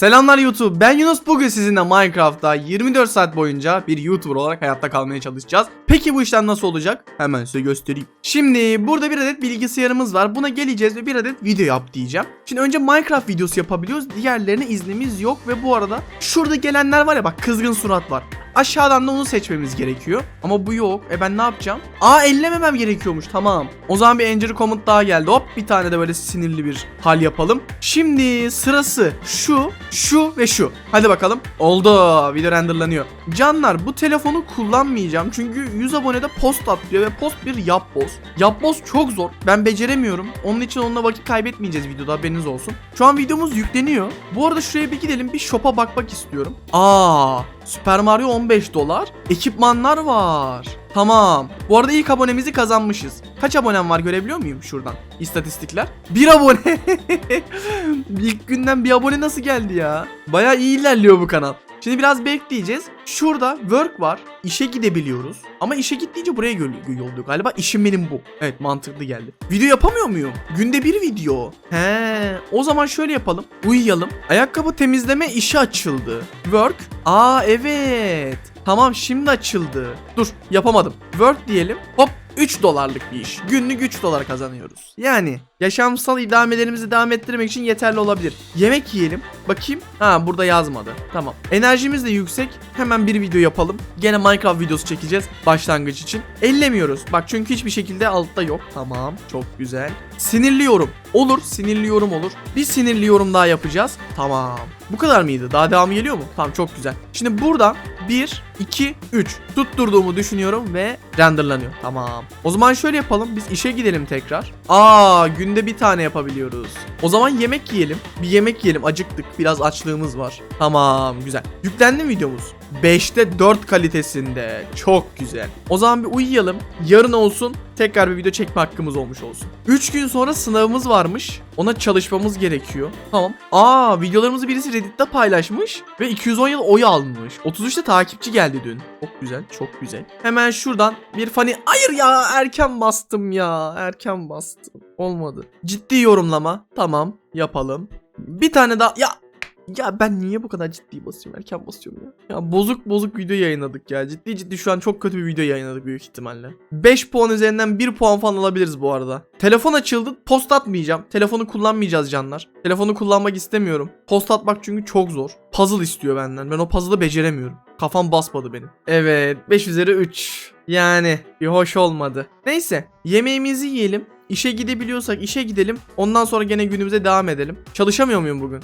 Selamlar YouTube. Ben Yunus. Bugün sizinle Minecraft'ta 24 saat boyunca bir YouTuber olarak hayatta kalmaya çalışacağız. Peki bu işlem nasıl olacak? Hemen size göstereyim. Şimdi burada bir adet bilgisayarımız var. Buna geleceğiz ve bir adet video yap diyeceğim. Şimdi önce Minecraft videosu yapabiliyoruz. Diğerlerine iznimiz yok ve bu arada şurada gelenler var ya bak kızgın surat var. Aşağıdan da onu seçmemiz gerekiyor. Ama bu yok. E ben ne yapacağım? Aa ellememem gerekiyormuş. Tamam. O zaman bir Enter Comment daha geldi. Hop bir tane de böyle sinirli bir hal yapalım. Şimdi sırası şu, şu ve şu. Hadi bakalım. Oldu. Video renderlanıyor. Canlar bu telefonu kullanmayacağım. Çünkü 100 abonede post atlıyor ve post bir yapboz. Yapboz çok zor. Ben beceremiyorum. Onun için onunla vakit kaybetmeyeceğiz videoda haberiniz olsun. Şu an videomuz yükleniyor. Bu arada şuraya bir gidelim. Bir shop'a bakmak istiyorum. Aa, Super Mario 15 dolar. Ekipmanlar var. Tamam. Bu arada ilk abonemizi kazanmışız. Kaç abonem var görebiliyor muyum şuradan? İstatistikler. Bir abone. ilk günden bir abone nasıl geldi ya? Baya iyi ilerliyor bu kanal. Şimdi biraz bekleyeceğiz. Şurada work var. İşe gidebiliyoruz. Ama işe gittiğince buraya yolluyor. Galiba işim benim bu. Evet mantıklı geldi. Video yapamıyor muyum? Günde bir video. He. O zaman şöyle yapalım. Uyuyalım. Ayakkabı temizleme işi açıldı. Work. Aa evet. Tamam şimdi açıldı. Dur yapamadım. Work diyelim. Hop 3 dolarlık bir iş. Günlük 3 dolar kazanıyoruz. Yani yaşamsal idamelerimizi devam ettirmek için yeterli olabilir. Yemek yiyelim. Bakayım. Ha burada yazmadı. Tamam. Enerjimiz de yüksek. Hemen bir video yapalım. Gene Minecraft videosu çekeceğiz başlangıç için. Ellemiyoruz. Bak çünkü hiçbir şekilde altta yok. Tamam. Çok güzel. Sinirliyorum. Olur. Sinirliyorum olur. Bir sinirliyorum daha yapacağız. Tamam. Bu kadar mıydı? Daha devamı geliyor mu? Tamam çok güzel. Şimdi burada 1, 2, 3 tutturduğumu düşünüyorum ve renderlanıyor. Tamam. O zaman şöyle yapalım. Biz işe gidelim tekrar. Aa günde bir tane yapabiliyoruz. O zaman yemek yiyelim. Bir yemek yiyelim. Acıktık. Biraz açlığımız var. Tamam güzel. Yüklendi mi videomuz? 5'te 4 kalitesinde. Çok güzel. O zaman bir uyuyalım. Yarın olsun tekrar bir video çekme hakkımız olmuş olsun. 3 gün sonra sınavımız varmış. Ona çalışmamız gerekiyor. Tamam. Aa videolarımızı birisi Reddit'te paylaşmış ve 210 yıl oy almış. 33'te takipçi geldi dün. Çok güzel, çok güzel. Hemen şuradan bir fani... Hayır ya erken bastım ya. Erken bastım. Olmadı. Ciddi yorumlama. Tamam yapalım. Bir tane daha... Ya ya ben niye bu kadar ciddi basıyorum erken basıyorum ya. Ya bozuk bozuk video yayınladık ya. Ciddi ciddi şu an çok kötü bir video yayınladık büyük ihtimalle. 5 puan üzerinden 1 puan falan alabiliriz bu arada. Telefon açıldı. Post atmayacağım. Telefonu kullanmayacağız canlar. Telefonu kullanmak istemiyorum. Post atmak çünkü çok zor. Puzzle istiyor benden. Ben o puzzle'ı beceremiyorum. Kafam basmadı benim. Evet 5 üzeri 3. Yani bir hoş olmadı. Neyse yemeğimizi yiyelim. İşe gidebiliyorsak işe gidelim. Ondan sonra gene günümüze devam edelim. Çalışamıyor muyum bugün?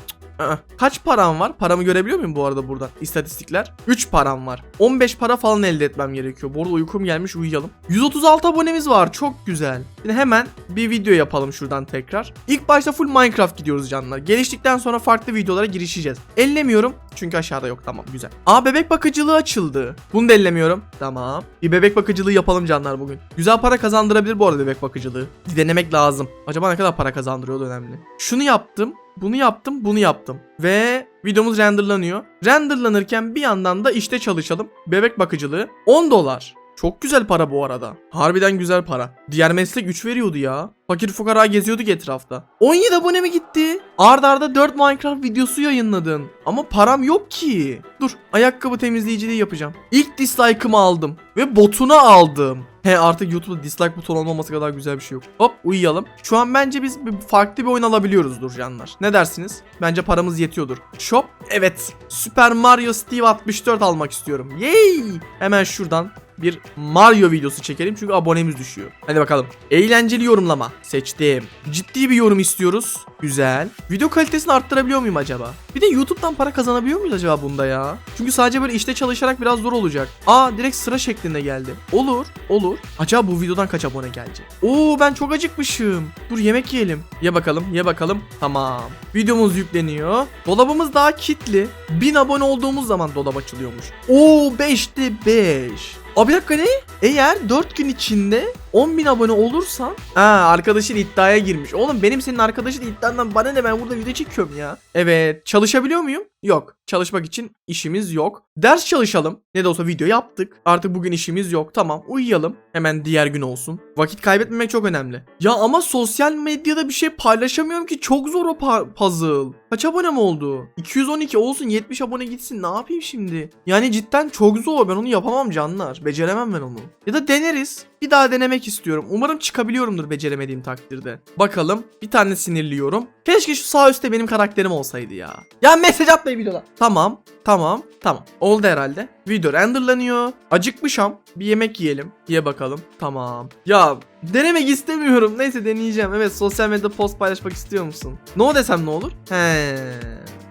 Kaç param var? Paramı görebiliyor muyum bu arada buradan? İstatistikler. 3 param var. 15 para falan elde etmem gerekiyor. Bu arada uykum gelmiş uyuyalım. 136 abonemiz var. Çok güzel. Şimdi hemen bir video yapalım şuradan tekrar. İlk başta full Minecraft gidiyoruz canlar. Geliştikten sonra farklı videolara girişeceğiz. Ellemiyorum. Çünkü aşağıda yok. Tamam güzel. Aa bebek bakıcılığı açıldı. Bunu da ellemiyorum. Tamam. Bir bebek bakıcılığı yapalım canlar bugün. Güzel para kazandırabilir bu arada bebek bakıcılığı. Denemek lazım. Acaba ne kadar para kazandırıyor önemli. Şunu yaptım. Bunu yaptım, bunu yaptım. Ve videomuz renderlanıyor. Renderlanırken bir yandan da işte çalışalım. Bebek bakıcılığı 10 dolar. Çok güzel para bu arada. Harbiden güzel para. Diğer meslek 3 veriyordu ya. Fakir fukara geziyorduk etrafta. 17 abone mi gitti? Arda arda 4 Minecraft videosu yayınladın. Ama param yok ki. Dur ayakkabı temizleyiciliği yapacağım. İlk dislike'ımı aldım. Ve botunu aldım. He artık YouTube'da dislike buton olmaması kadar güzel bir şey yok. Hop uyuyalım. Şu an bence biz farklı bir oyun alabiliyoruzdur canlar. Ne dersiniz? Bence paramız yetiyordur. Shop. Evet. Super Mario Steve 64 almak istiyorum. Yay! Hemen şuradan bir Mario videosu çekelim çünkü abonemiz düşüyor. Hadi bakalım. Eğlenceli yorumlama. Seçtim. Ciddi bir yorum istiyoruz. Güzel. Video kalitesini arttırabiliyor muyum acaba? Bir de YouTube'dan para kazanabiliyor muyuz acaba bunda ya? Çünkü sadece böyle işte çalışarak biraz zor olacak. Aa direkt sıra şeklinde geldi. Olur. Olur. Acaba bu videodan kaç abone gelecek? Oo ben çok acıkmışım. Dur yemek yiyelim. Ye bakalım. Ye bakalım. Tamam. Videomuz yükleniyor. Dolabımız daha kitli. 1000 abone olduğumuz zaman dolap açılıyormuş. Oo 5'te 5. Abi bir dakika ne? Eğer 4 gün içinde 10.000 abone olursan ha arkadaşın iddiaya girmiş. Oğlum benim senin arkadaşın iddiandan bana ne ben burada video çekiyorum ya. Evet çalışabiliyor muyum? Yok. Çalışmak için işimiz yok. Ders çalışalım. Ne de olsa video yaptık. Artık bugün işimiz yok. Tamam uyuyalım. Hemen diğer gün olsun. Vakit kaybetmemek çok önemli. Ya ama sosyal medyada bir şey paylaşamıyorum ki. Çok zor o puzzle. Kaç abone mi oldu? 212 olsun 70 abone gitsin. Ne yapayım şimdi? Yani cidden çok zor. Ben onu yapamam canlar. Beceremem ben onu. Ya da deneriz. Bir daha denemek istiyorum. Umarım çıkabiliyorumdur beceremediğim takdirde. Bakalım. Bir tane sinirliyorum. Keşke şu sağ üstte benim karakterim olsaydı ya. Ya mesaj atmayın videoda. Tamam. Tamam. Tamam. Oldu herhalde. Video renderlanıyor. Acıkmışam. Bir yemek yiyelim. Ye bakalım. Tamam. Ya denemek istemiyorum. Neyse deneyeceğim. Evet sosyal medyada post paylaşmak istiyor musun? No desem ne olur? He.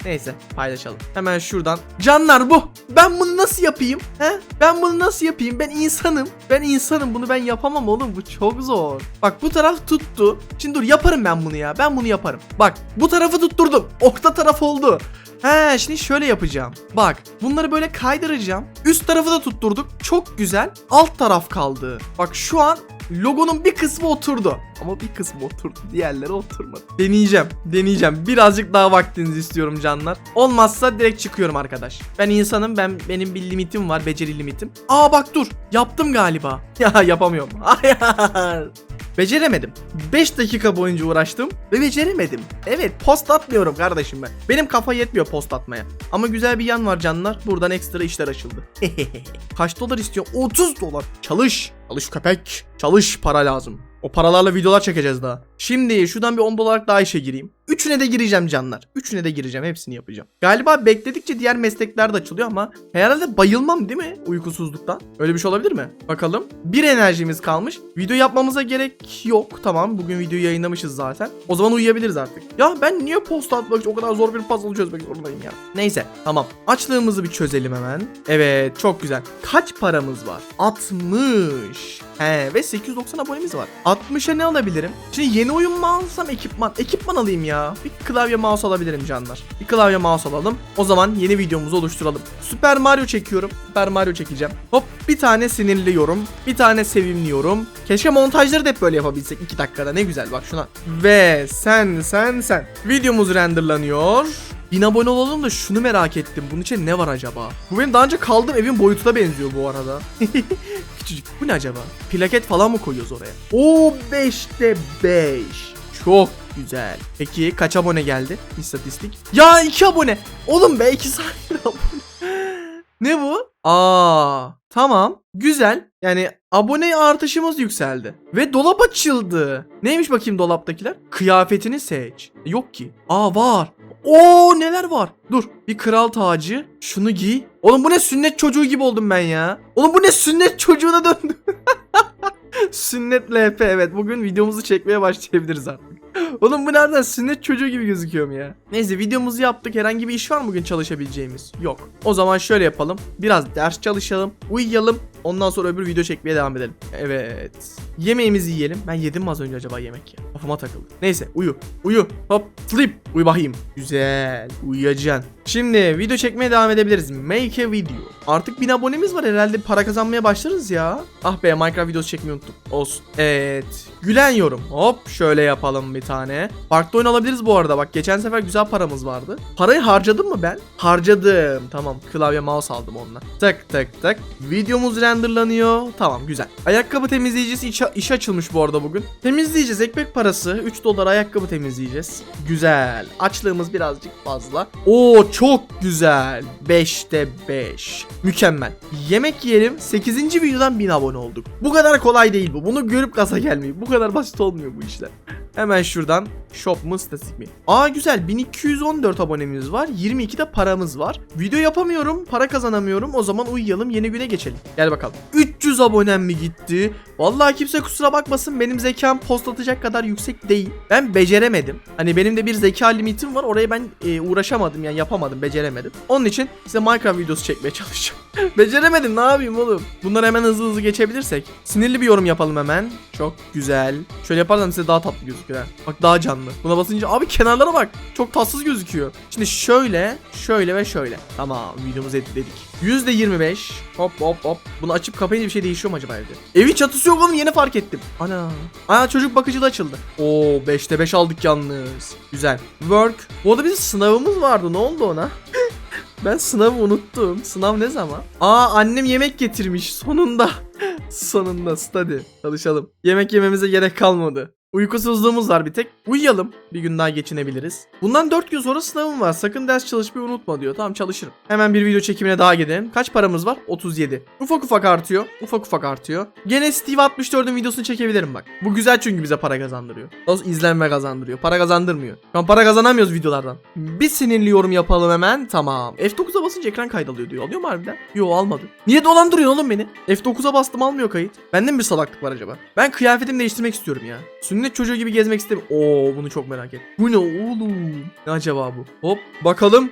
Neyse paylaşalım. Hemen şuradan. Canlar bu. Ben bunu nasıl yapayım? He? Ben bunu nasıl yapayım? Ben insanım. Ben insanım. Bunu ben yapamam oğlum. Bu çok zor. Bak bu taraf tuttu. Şimdi dur yaparım ben bunu ya. Ben bunu yaparım. Bak bu tarafı tutturdum. Orta taraf oldu. He şimdi şöyle yapacağım. Bak bunları böyle kaydıracağım. Üst tarafı da tutturduk. Çok güzel. Alt taraf kaldı. Bak şu an logonun bir kısmı oturdu. Ama bir kısmı oturdu. Diğerleri oturmadı. Deneyeceğim. Deneyeceğim. Birazcık daha vaktinizi istiyorum canlar. Olmazsa direkt çıkıyorum arkadaş. Ben insanım. Ben benim bir limitim var. Beceri limitim. Aa bak dur. Yaptım galiba. Ya yapamıyorum. Hayır. Beceremedim. 5 dakika boyunca uğraştım ve beceremedim. Evet post atmıyorum kardeşim ben. Benim kafa yetmiyor post atmaya. Ama güzel bir yan var canlar. Buradan ekstra işler açıldı. Kaç dolar istiyor? 30 dolar. Çalış. Çalış köpek. Çalış para lazım. O paralarla videolar çekeceğiz daha. Şimdi şuradan bir 10 dolarlık daha işe gireyim. Üçüne de gireceğim canlar. Üçüne de gireceğim. Hepsini yapacağım. Galiba bekledikçe diğer meslekler de açılıyor ama herhalde bayılmam değil mi uykusuzluktan? Öyle bir şey olabilir mi? Bakalım. Bir enerjimiz kalmış. Video yapmamıza gerek yok. Tamam bugün videoyu yayınlamışız zaten. O zaman uyuyabiliriz artık. Ya ben niye post atmak için o kadar zor bir puzzle çözmek zorundayım ya. Neyse tamam. Açlığımızı bir çözelim hemen. Evet çok güzel. Kaç paramız var? 60. He ve 890 abonemiz var. 60'a ne alabilirim? Şimdi yeni oyun mu alsam ekipman? Ekipman alayım ya. Bir klavye mouse alabilirim canlar. Bir klavye mouse alalım. O zaman yeni videomuzu oluşturalım. Super Mario çekiyorum. Super Mario çekeceğim. Hop bir tane sinirliyorum. Bir tane sevimliyorum. Keşke montajları da hep böyle yapabilsek 2 dakikada. Ne güzel bak şuna. Ve sen sen sen. Videomuz renderlanıyor. 1000 abone olalım da şunu merak ettim. Bunun için ne var acaba? Bu benim daha önce kaldığım evin boyutuna benziyor bu arada. Küçücük. Bu ne acaba? Plaket falan mı koyuyoruz oraya? O 5'te 5. Çok güzel. Peki kaç abone geldi? İstatistik. Ya 2 abone. Oğlum be 2 saniye abone. ne bu? Aa, tamam. Güzel. Yani abone artışımız yükseldi. Ve dolap açıldı. Neymiş bakayım dolaptakiler? Kıyafetini seç. Yok ki. Aa var. Oo neler var? Dur bir kral tacı. Şunu giy. Oğlum bu ne sünnet çocuğu gibi oldum ben ya. Oğlum bu ne sünnet çocuğuna döndüm. sünnet LP evet bugün videomuzu çekmeye başlayabiliriz artık. Oğlum bu nereden sünnet çocuğu gibi gözüküyorum ya. Neyse videomuzu yaptık. Herhangi bir iş var mı bugün çalışabileceğimiz? Yok. O zaman şöyle yapalım. Biraz ders çalışalım. Uyuyalım. Ondan sonra öbür video çekmeye devam edelim. Evet. Yemeğimizi yiyelim. Ben yedim mi az önce acaba yemek ya? Kafama takıldı. Neyse uyu. Uyu. Hop. Sleep. Uyu bakayım. Güzel. Uyuyacaksın. Şimdi video çekmeye devam edebiliriz. Make a video. Artık 1000 abonemiz var herhalde para kazanmaya başlarız ya. Ah be Minecraft videosu çekmeyi unuttum. Olsun. Evet. Gülen yorum. Hop şöyle yapalım bir tane. Farklı oyun alabiliriz bu arada. Bak geçen sefer güzel paramız vardı. Parayı harcadım mı ben? Harcadım. Tamam klavye mouse aldım onunla. Tık tık tık. Videomuz renderlanıyor. Tamam güzel. Ayakkabı temizleyicisi iş, iş açılmış bu arada bugün. Temizleyeceğiz ekmek parası. 3 dolar ayakkabı temizleyeceğiz. Güzel. Açlığımız birazcık fazla. Oo çok güzel. 5'te 5. Mükemmel. Yemek yiyelim. 8. videodan 1000 abone olduk. Bu kadar kolay değil bu. Bunu görüp gaza gelmeyin. Bu kadar basit olmuyor bu işler. Hemen şuradan shop mu statistik mi? Aa güzel 1214 abonemiz var. 22 de paramız var. Video yapamıyorum. Para kazanamıyorum. O zaman uyuyalım yeni güne geçelim. Gel bakalım. 300 abonem mi gitti? Vallahi kimse kusura bakmasın. Benim zekam post atacak kadar yüksek değil. Ben beceremedim. Hani benim de bir zeka limitim var. Oraya ben e, uğraşamadım yani yapamadım. Beceremedim. Onun için size Minecraft videosu çekmeye çalışacağım. Beceremedim ne yapayım oğlum? Bunları hemen hızlı hızlı geçebilirsek. Sinirli bir yorum yapalım hemen. Çok güzel. Şöyle yaparsam size daha tatlı gözükür. Bak daha canlı. Canlı. Buna basınca abi kenarlara bak. Çok tatsız gözüküyor. Şimdi şöyle, şöyle ve şöyle. Tamam videomuzu editledik. %25. Hop hop hop. Bunu açıp kapayınca bir şey değişiyor mu acaba evde? Evin çatısı yok oğlum yeni fark ettim. Ana. Aa çocuk bakıcılığı açıldı. Oo 5'te 5 aldık yalnız. Güzel. Work. Bu arada bizim sınavımız vardı. Ne oldu ona? Ben sınavı unuttum. Sınav ne zaman? Aa annem yemek getirmiş sonunda. sonunda study. Çalışalım. Yemek yememize gerek kalmadı. Uykusuzluğumuz var bir tek. Uyuyalım. Bir gün daha geçinebiliriz. Bundan 4 gün sonra sınavım var. Sakın ders çalışmayı unutma diyor. Tamam çalışırım. Hemen bir video çekimine daha gidelim. Kaç paramız var? 37. Ufak ufak artıyor. Ufak ufak artıyor. Gene Steve 64'ün videosunu çekebilirim bak. Bu güzel çünkü bize para kazandırıyor. Nasıl izlenme kazandırıyor. Para kazandırmıyor. Şu an para kazanamıyoruz videolardan. Bir sinirli yorum yapalım hemen. Tamam. F9'a basınca ekran kaydalıyor diyor. Alıyor mu harbiden? Yo almadı. Niye dolandırıyorsun oğlum beni? F9'a bastım almıyor kayıt. Bende mi bir salaklık var acaba? Ben kıyafetimi değiştirmek istiyorum ya. Sünnet çocuğu gibi gezmek istemiyorum. Oo bunu çok merak ettim. Bu ne oğlum? Ne acaba bu? Hop bakalım.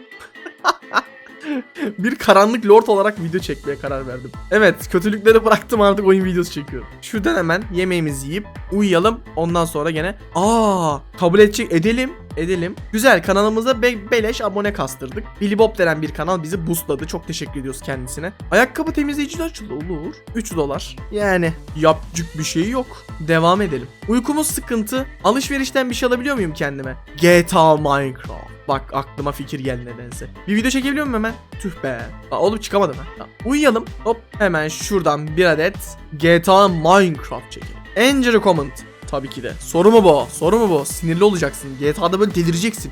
bir karanlık lord olarak video çekmeye karar verdim. Evet kötülükleri bıraktım artık oyun videosu çekiyorum. Şuradan hemen yemeğimizi yiyip uyuyalım. Ondan sonra gene aa kabul edecek edelim. Edelim. Güzel kanalımıza be- beleş abone kastırdık. Billy Bob denen bir kanal bizi boostladı. Çok teşekkür ediyoruz kendisine. Ayakkabı temizleyici de açıldı olur. 3 dolar. Yani yapacak bir şey yok. Devam edelim. Uykumuz sıkıntı. Alışverişten bir şey alabiliyor muyum kendime? GTA Minecraft. Bak aklıma fikir geldi nedense. Bir video çekebiliyor muyum hemen? Tüh be. Aa, oğlum çıkamadım. Tamam. Uyuyalım. Hop hemen şuradan bir adet GTA Minecraft çekelim. Enter comment. Tabii ki de. Soru mu bu? Soru mu bu? Sinirli olacaksın. GTA'da böyle delireceksin.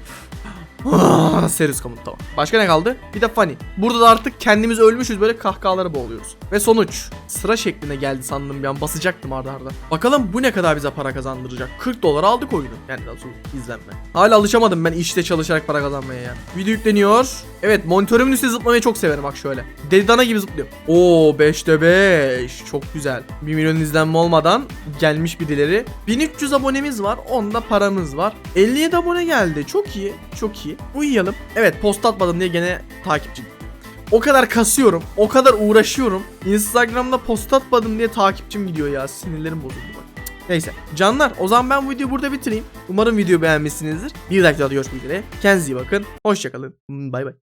Ah, Serious comment tamam. Başka ne kaldı? Bir de funny. Burada da artık kendimiz ölmüşüz böyle kahkahalara boğuluyoruz. Ve sonuç. Sıra şeklinde geldi sandım bir an basacaktım arda arda. Bakalım bu ne kadar bize para kazandıracak. 40 dolar aldık oyunu. Yani nasıl izlenme. Hala alışamadım ben işte çalışarak para kazanmaya ya. Video yükleniyor. Evet monitörümün üstüne zıplamayı çok severim bak şöyle. Deli dana gibi zıplıyorum. Oo 5'te 5. Çok güzel. 1 milyon izlenme olmadan gelmiş birileri. 1300 abonemiz var. Onda paramız var. 57 abone geldi. Çok iyi. Çok iyi. Uyuyalım. Evet post atmadım diye gene takipçi. O kadar kasıyorum. O kadar uğraşıyorum. Instagram'da post atmadım diye takipçim gidiyor ya. Sinirlerim bozuldu bak. Neyse. Canlar o zaman ben bu videoyu burada bitireyim. Umarım videoyu beğenmişsinizdir. Bir dakika daha görüşmek üzere. Kendinize iyi bakın. Hoşçakalın. Bay bay.